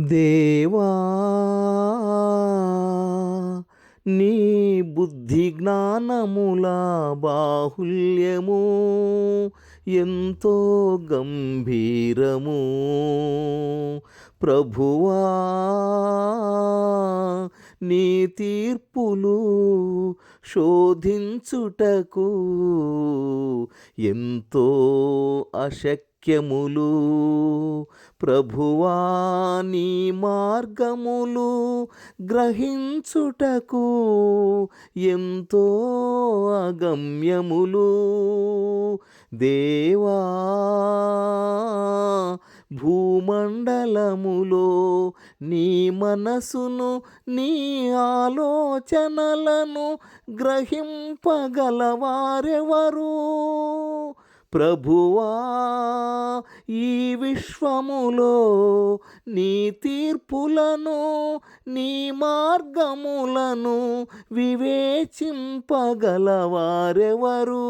దేవా నీ బుద్ధి జ్ఞానముల బాహుల్యము ఎంతో గంభీరము. ప్రభువా నీ తీర్పులు శోధించుటకు ఎంతో అశక్యములు. ప్రభువా నీ మార్గములు గ్రహించుటకు ఎంతో అగమ్యములు. దేవా భూమండలములో నీ మనసును నీ ఆలోచనలను గ్రహింపగలవారెవరు? ప్రభువా ఈ విశ్వములో నీ తీర్పులను నీ మార్గములను వివేచింపగలవారెవరు?